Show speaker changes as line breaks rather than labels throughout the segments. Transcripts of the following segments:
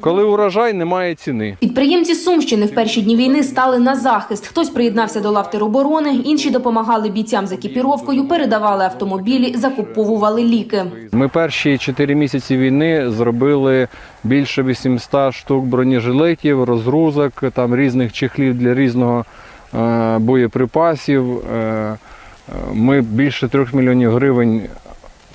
Коли урожай, немає ціни.
Підприємці Сумщини в перші дні війни стали на захист. Хтось приєднався до лав тероборони, інші допомагали бійцям з екіпіровкою, передавали автомобілі, закуповували ліки.
Ми перші чотири місяці війни зробили більше 800 штук бронежилетів, розгрузок, там різних чехлів для різного е, боєприпасів. Е, е, Ми більше трьох мільйонів гривень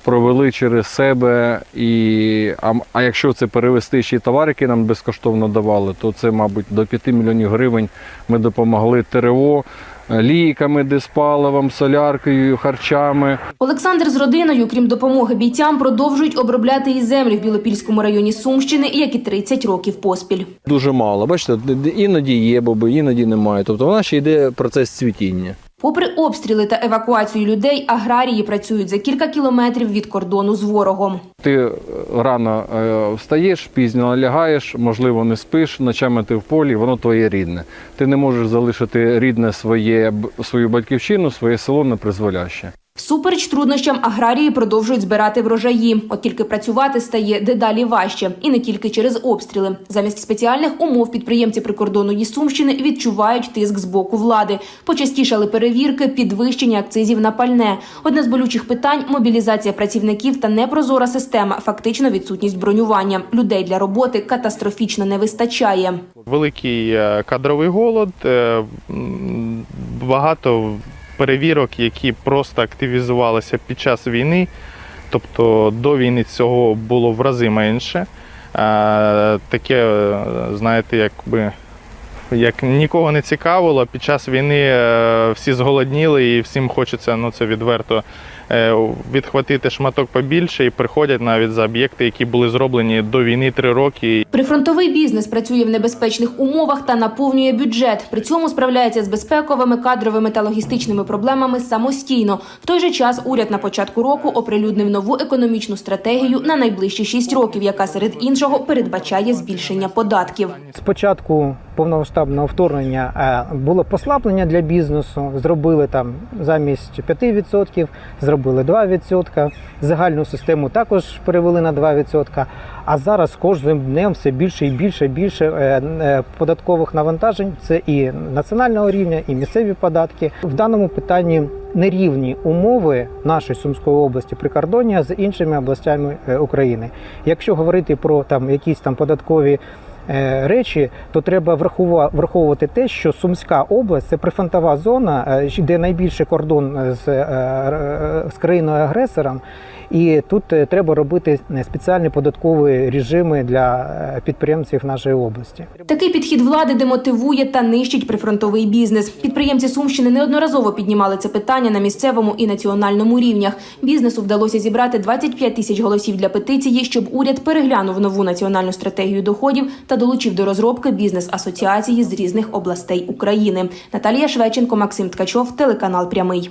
провели через себе. І, а, а якщо це перевести ще й товар, який нам безкоштовно давали, то це, мабуть, до 5 мільйонів гривень ми допомогли ТРО. е, Ліками, диспаливом, соляркою, харчами.
Олександр з родиною, крім допомоги бійцям, продовжують обробляти і землю в Білопільському районі Сумщини, як і 30 років поспіль.
Дуже мало. Бачите, іноді є боби, іноді немає. Тобто вона ще йде процес цвітіння.
Попри обстріли та евакуацію людей, аграрії працюють за кілька кілометрів від кордону з ворогом.
Ти рано е, встаєш, пізно лягаєш, можливо, не спиш, ночами ти в полі, воно твоє рідне. Ти не можеш залишити рідне своє, свою батьківщину, своє село непризволяще.
Всупереч труднощам аграрії продовжують збирати врожаї. От тільки працювати стає дедалі важче, і не тільки через обстріли. Замість спеціальних умов підприємці прикордонної Сумщини відчувають тиск з боку влади. Почастішали перевірки, підвищення акцизів на пальне. Одне з болючих питань мобілізація працівників та непрозора система, фактично відсутність бронювання. Людей для роботи катастрофічно не вистачає.
Великий е, кадровий голод, е, багато перевірок, які просто активізувалися під час війни. Тобто до війни цього було в рази менше. Е, Таке, е, знаєте, якби. Як нікого не цікавило, під час війни е, всі зголодніли і всім хочеться, ну це відверто, е, відхватити шматок побільше і приходять навіть за об'єкти, які були зроблені до війни три роки.
Прифронтовий бізнес працює в небезпечних умовах та наповнює бюджет. При цьому справляється з безпековими, кадровими та логістичними проблемами самостійно. В той же час уряд на початку року оприлюднив нову економічну стратегію на найближчі шість років, яка серед іншого передбачає збільшення податків.
Спочатку повномасштабного вторгнення е, було послаблення для бізнесу. Зробили там замість 5%, зробили 2%. Загальну систему також перевели на 2%. А зараз кожним днем все більше і більше і більше е, е, податкових навантажень. Це і національного рівня, і місцеві податки. В даному питанні нерівні умови нашої Сумської області прикордоння з іншими областями України. Якщо говорити про там якісь там податкові речі, то треба враховувати те, що Сумська область це прифронтова зона, е, де найбільший кордон з, е, е, з країною агресором. І тут е, треба робити спеціальні податкові режими для е, підприємців нашої області.
Такий підхід влади демотивує та нищить прифронтовий бізнес. Підприємці Сумщини неодноразово піднімали це питання на місцевому і національному рівнях. Бізнесу вдалося зібрати 25 тисяч голосів для петиції, щоб уряд переглянув нову національну стратегію доходів та долучив до розробки бізнес-асоціації з різних областей України. Наталія Швеченко, Максим Ткачов, телеканал Прямий.